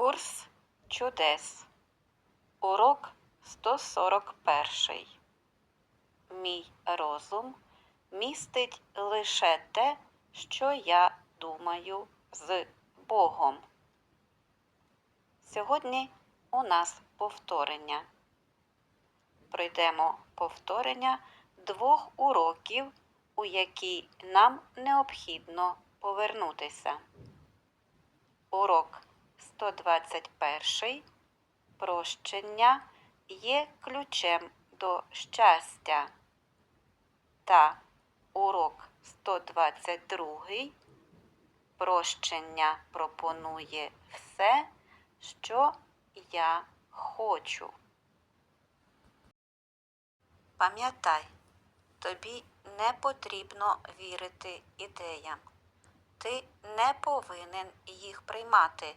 Курс чудес. Урок 141. Мій розум містить лише те, що я думаю з Богом. Сьогодні у нас повторення. Пройдемо повторення двох уроків, у які нам необхідно повернутися. Урок 121. Прощення є ключем до щастя. Та урок 122. Прощення пропонує все, що я хочу. Пам'ятай, тобі не потрібно вірити ідеям. Ти не повинен їх приймати